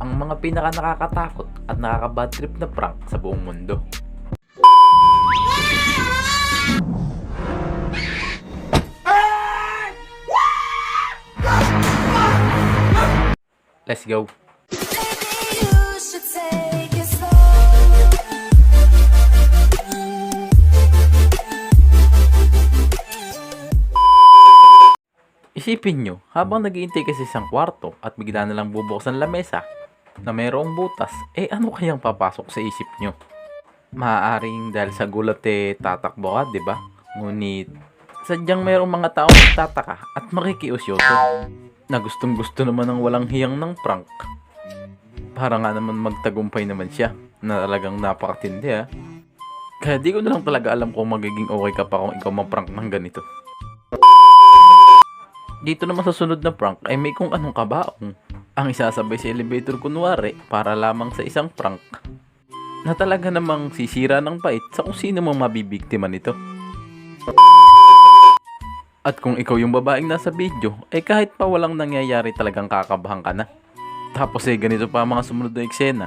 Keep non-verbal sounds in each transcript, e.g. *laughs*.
ang mga pinaka nakakatakot at nakaka-bad trip na prank sa buong mundo. Let's go. Isipin nyo, habang naghihintay kasi sa isang kwarto at bigla na lang bubuksan lamesa na mayroong butas, eh ano kayang papasok sa isip nyo? Maaaring dahil sa gulat eh tatakbo ka, di ba? Ngunit sadyang mayroong mga taong nagtataka at makikiusyoso na gustong gusto naman ng walang hiyang ng prank. Para nga naman magtagumpay naman siya na talagang napakatindi ha. Kaya di ko na lang talaga alam kung magiging okay ka pa kung ikaw maprank ng ganito. Dito naman sa sunod na prank ay may kung anong kabaong. Ang isasabay sa elevator kunwari para lamang sa isang prank. Na talaga namang sisira ng bait sa kung sino mang mabibiktima nito. At kung ikaw yung babaeng nasa video, eh kahit pa walang nangyayari talagang kakabahan ka na. Tapos eh ganito pa mga sumunod na eksena.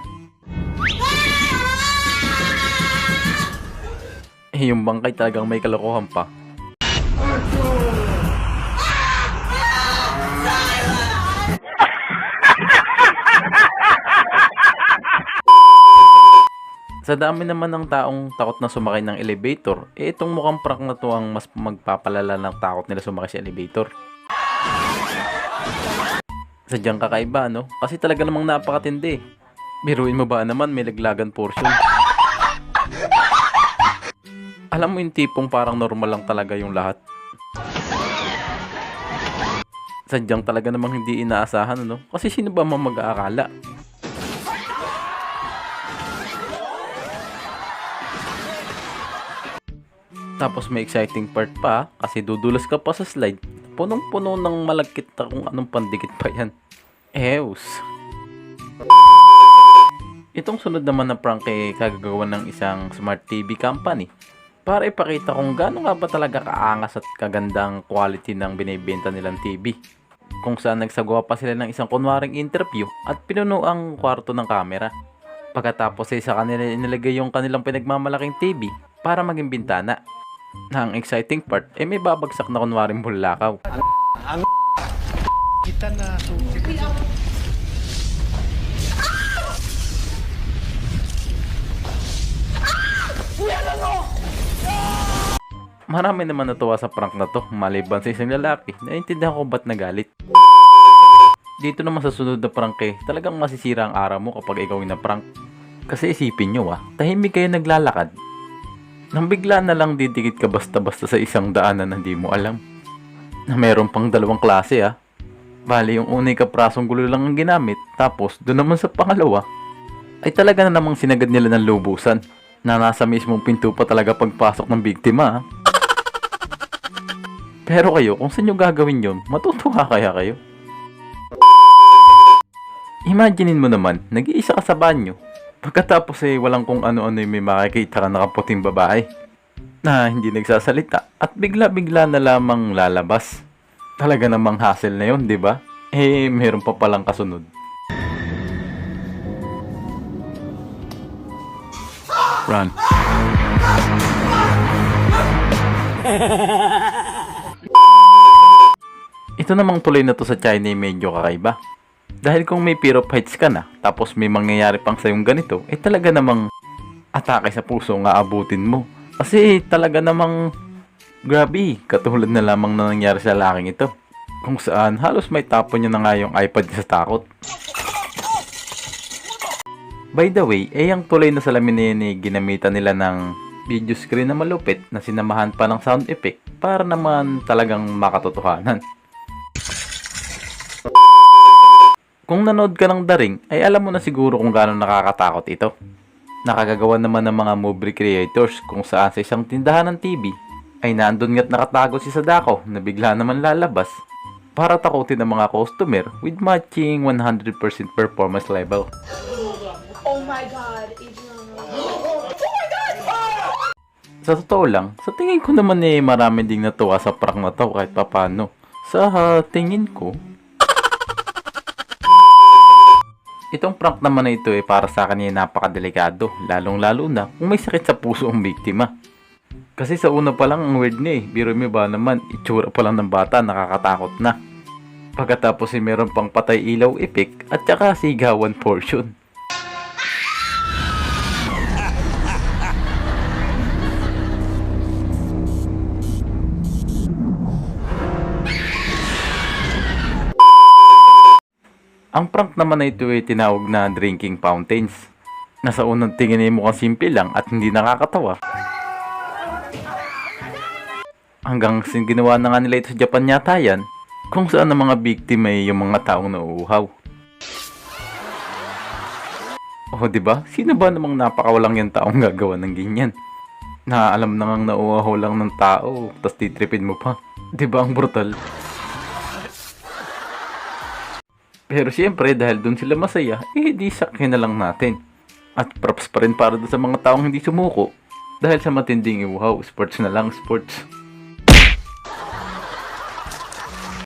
Eh yung bangkay talagang may kalokohan pa. Sa dami naman ng taong takot na sumakay ng elevator, eh itong mukhang prank na to ang mas magpapalala ng takot nila sumakay sa elevator. Sadyang kakaiba, no? Kasi talaga namang napakatindi. Biruin mo ba naman may laglagan portion? Alam mo yung tipong parang normal lang talaga yung lahat. Sadyang talaga namang hindi inaasahan, no? Kasi sino ba mag-aakala? Tapos may exciting part pa kasi dudulas ka pa sa slide. Punong-puno ng malagkit na kung anong pandikit pa yan. Ews. Itong sunod naman na prank ay kagagawa ng isang smart TV company para ipakita kung gaano nga ba talaga kaangas at kagandang quality ng binibenta nilang TV. Kung saan nagsagawa pa sila ng isang kunwaring interview at pinuno ang kwarto ng camera. Pagkatapos ay sa kanila inilagay yung kanilang pinagmamalaking TV para maging bintana. Na ang exciting part ay may babagsak na kunwaring bulakaw. kita na Marami naman natuwa sa prank na to maliban sa isang lalaki naintindihan ko ba't nagalit. Dito naman sa sunod na prank eh, talagang masisira ang araw mo kapag ikaw yung na-prank. Kasi isipin nyo ah, tahimik kayo naglalakad. Nang bigla na lang didikit ka basta-basta sa isang daanan na hindi mo alam. Na meron pang dalawang klase ah. Bali yung unay kaprasong gulo lang ang ginamit, tapos doon naman sa pangalawa, ay talaga na namang sinagad nila ng lubusan na nasa mismong pinto pa talaga pagpasok ng biktima ah. Pero kayo, kung saan nyo gagawin yun, matutuwa kaya kayo? Imaginein mo naman, nag-iisa ka sa banyo. Pagkatapos eh, walang kung ano-ano may makikita ka nakaputing babae na hindi nagsasalita at bigla-bigla na lamang lalabas. Talaga namang hassle na yun, di ba? Eh, meron pa palang kasunod. Run. *laughs* Ito namang tuloy na to sa China ay medyo kakaiba. Dahil kung may fear of heights ka na, tapos may mangyayari pang sayong ganito, eh talaga namang atake sa puso nga abutin mo. Kasi talaga namang grabe, katulad na lamang na nangyari sa laking ito. Kung saan halos may tapon niya na nga yung iPad niya sa takot. By the way, eh yung tuloy na salamin na yun eh, ginamitan nila ng video screen na malupit na sinamahan pa ng sound effect para naman talagang makatotohanan. Kung nanood ka ng daring, ay alam mo na siguro kung gaano nakakatakot ito. Nakagagawa naman ng mga movie creators kung saan sa isang tindahan ng TV ay naandun nga't nakatago si Sadako na bigla naman lalabas para takutin ang mga customer with matching 100% performance level. Oh my god, Adrian. Sa totoo lang, sa tingin ko naman eh marami ding natuwa sa prank na to kahit papano. Sa ah, tingin ko, Itong prank naman na ito eh para sa akin ay napakadelikado, lalong lalo na kung may sakit sa puso ang biktima. Kasi sa una pa lang ang weird niya eh, biro mo ba naman, itsura pa lang ng bata, nakakatakot na. Pagkatapos ay meron pang patay ilaw epik at saka sigawan portion. Ang prank naman na ito ay tinawag na drinking fountains. Nasa unang tingin ay mukhang simple lang at hindi nakakatawa. Hanggang ginawa na nga nila ito sa Japan yata yan, kung saan ang mga biktima ay yung mga taong nauuhaw. Oh, di ba? Sino ba namang napakawalang yung taong gagawa ng ganyan? Naaalam na ngang nauuhaw lang ng tao, tapos titripid mo pa. Di ba ang brutal? Pero siyempre, dahil doon sila masaya, eh di sakyan na lang natin. At props pa rin para sa mga taong hindi sumuko. Dahil sa matinding iwaw, sports na lang, sports.